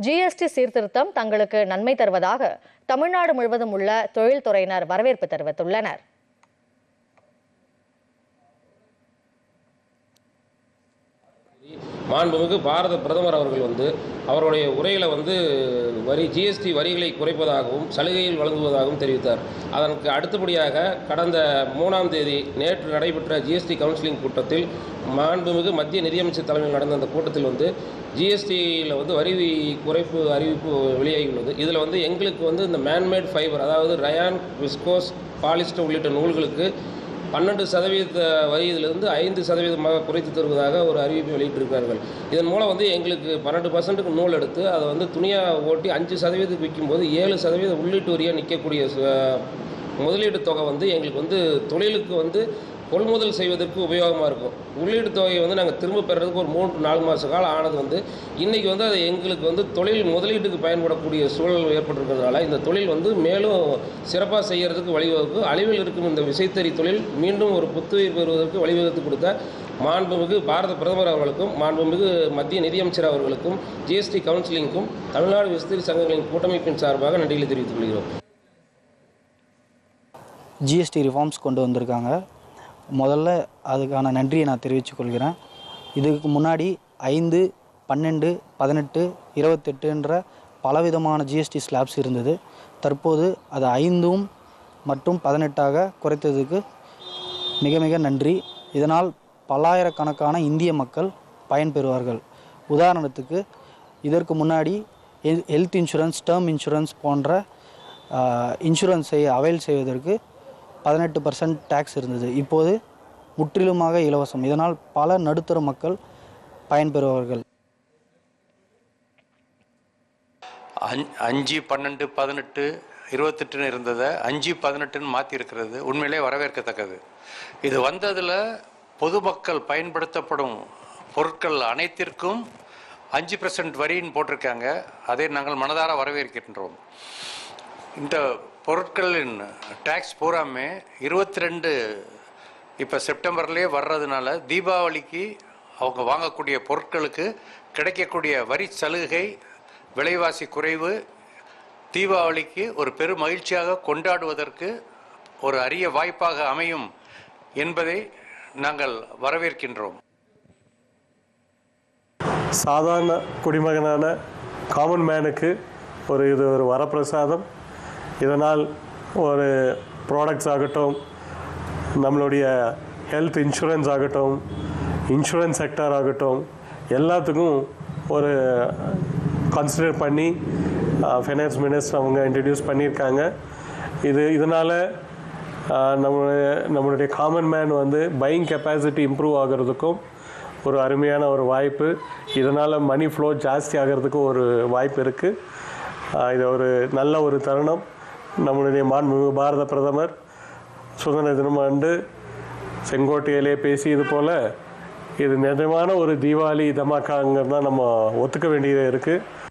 GST சீர்திருத்தம் தங்களுக்கு நன்மை தருவதாக தமிழ்நாடு முழுவதும் உள்ள தொழில்துறையினர் வரவேற்பு தெரிவித்துள்ளனர். மாண்புமிகு பாரத பிரதமர் அவர்கள் வந்து அவருடைய உரையில் வந்து வரி ஜிஎஸ்டி வரிகளை குறைப்பதாகவும் சலுகையில் வழங்குவதாகவும் தெரிவித்தார். அதற்கு அடுத்தபடியாக கடந்த மூணாம் தேதி நேற்று நடைபெற்ற ஜிஎஸ்டி கவுன்சிலிங் கூட்டத்தில் மாண்புமிகு மத்திய நிதியமைச்சர் தலைமையில் நடந்த அந்த கூட்டத்தில் வந்து ஜிஎஸ்டியில் வந்து வரி குறைப்பு அறிவிப்பு வெளியாகியுள்ளது. இதில் வந்து எங்களுக்கு வந்து இந்த மேன்மேட் ஃபைபர் அதாவது ரயான் விஸ்கோஸ் பாலிஸ்டர் உள்ளிட்ட நூல்களுக்கு பன்னெண்டு சதவீத வரியிலிருந்து ஐந்து சதவீதமாக குறைத்து தருவதாக ஒரு அறிவிப்பு வெளியிட்டிருக்கிறார்கள். இதன் மூலம் வந்து எங்களுக்கு பன்னெண்டு பர்சன்ட்டுக்கு நூல் எடுத்து அதை வந்து துணியாக ஓட்டி அஞ்சு சதவீதத்துக்கு விற்கும்போது ஏழு சதவீதம் உள்ளீட்டு வரியாக நிற்கக்கூடிய முதலீடு தொகை வந்து எங்களுக்கு வந்து தொழிலுக்கு வந்து கொள்முதல் செய்வதற்கு உபயோகமாக இருக்கும். உள்ளீடு தொகையை வந்து நாங்கள் திரும்ப பெறதுக்கு ஒரு மூன்று நாலு மாத காலம் ஆனது வந்து இன்றைக்கி வந்து அது எங்களுக்கு வந்து தொழில் முதலீட்டுக்கு பயன்படக்கூடிய சூழல் ஏற்பட்டிருக்கிறதுனால இந்த தொழில் வந்து மேலும் சிறப்பாக செய்கிறதுக்கு வழிவகுக்கும் அழிவில் இருக்கும் இந்த விசைத்தறி தொழில் மீண்டும் ஒரு புத்துயிர் பெறுவதற்கு வழிவகுத்து கொடுத்த மாண்புமிகு பாரத பிரதமர் அவர்களுக்கும் மாண்புமிகு மத்திய நிதியமைச்சர் அவர்களுக்கும் ஜிஎஸ்டி கவுன்சிலிங்க்கும் தமிழ்நாடு விசைத்தறி சங்கங்களின் கூட்டமைப்பின் சார்பாக நன்றிகளை தெரிவித்துக் கொள்கிறோம். ஜிஎஸ்டி ரிஃபார்ம்ஸ் கொண்டு வந்திருக்காங்க. முதல்ல அதுக்கான நன்றியை நான் தெரிவித்துக்கொள்கிறேன் இதுக்கு முன்னாடி ஐந்து பன்னெண்டு பதினெட்டு இருபத்தெட்டுன்ற பலவிதமான ஜிஎஸ்டி ஸ்லாப்ஸ் இருந்தது. தற்போது அது ஐந்தும் மற்றும் பதினெட்டாக குறைத்ததுக்கு மிக மிக நன்றி. இதனால் பல்லாயிரக்கணக்கான இந்திய மக்கள் பயன்பெறுவார்கள். உதாரணத்துக்கு இதற்கு முன்னாடி ஹெல் ஹெல்த் இன்சூரன்ஸ் டேர்ம் இன்சூரன்ஸ் போன்ற இன்சூரன்ஸை அவைல் செய்வதற்கு பதினெட்டு பர்சன்ட் டேக்ஸ் இருந்தது. இப்போது முற்றிலுமாக இலவசம். இதனால் பல நடுத்தர மக்கள் பயன்பெறுவார்கள். அஞ்சு பன்னெண்டு பதினெட்டு இருபத்தெட்டுன்னு இருந்ததை அஞ்சு பதினெட்டுன்னு மாற்றியிருக்கிறது உண்மையிலே வரவேற்கத்தக்கது. இது வந்ததில் பொதுமக்கள் பயன்படுத்தப்படும் பொருட்கள் அனைத்திற்கும் அஞ்சு பர்சன்ட் வரின்னு போட்டிருக்காங்க. அதை நாங்கள் மனதார வரவேற்கின்றோம். இந்த பொருட்களின் டேக்ஸ் பூராமே இருபத்தி ரெண்டு இப்போ செப்டம்பர்லேயே வர்றதுனால தீபாவளிக்கு அவங்க வாங்கக்கூடிய பொருட்களுக்கு கிடைக்கக்கூடிய வரி சலுகை விலைவாசி குறைவு தீபாவளிக்கு ஒரு பெரும் மகிழ்ச்சியாக கொண்டாடுவதற்கு ஒரு அரிய வாய்ப்பாக அமையும் என்பதை நாங்கள் வரவேற்கின்றோம். சாதாரண குடிமகனான காமன் மேனுக்கு ஒரு இது ஒரு வரப்பிரசாதம். இதனால் ஒரு ப்ராடக்ட்ஸ் ஆகட்டும் நம்மளுடைய ஹெல்த் இன்சூரன்ஸ் ஆகட்டும் இன்சூரன்ஸ் செக்டார் ஆகட்டும் எல்லாத்துக்கும் ஒரு கன்சிடர் பண்ணி ஃபைனான்ஸ் மினிஸ்டர் அவங்க இன்ட்ரடியூஸ் பண்ணியிருக்காங்க. இது இதனால் நம்மளுடைய நம்மளுடைய காமன் மேன் வந்து பையிங் கெப்பாசிட்டி இம்ப்ரூவ் ஆகிறதுக்கும் ஒரு அருமையான ஒரு வாய்ப்பு. இதனால் மணி ஃப்ளோ ஜாஸ்தி ஆகிறதுக்கும் ஒரு வாய்ப்பு இருக்குது இது ஒரு நல்ல ஒரு தருணம். நம்மளுடைய மாண்புமிகு பாரத பிரதமர் சுதந்திர தினம் ஆண்டு செங்கோட்டையிலே பேசியது போல் இது நிஜமான ஒரு தீபாவளி தமாக்காங்கிறது தான் நம்ம ஒத்துக்க வேண்டியதாக இருக்குது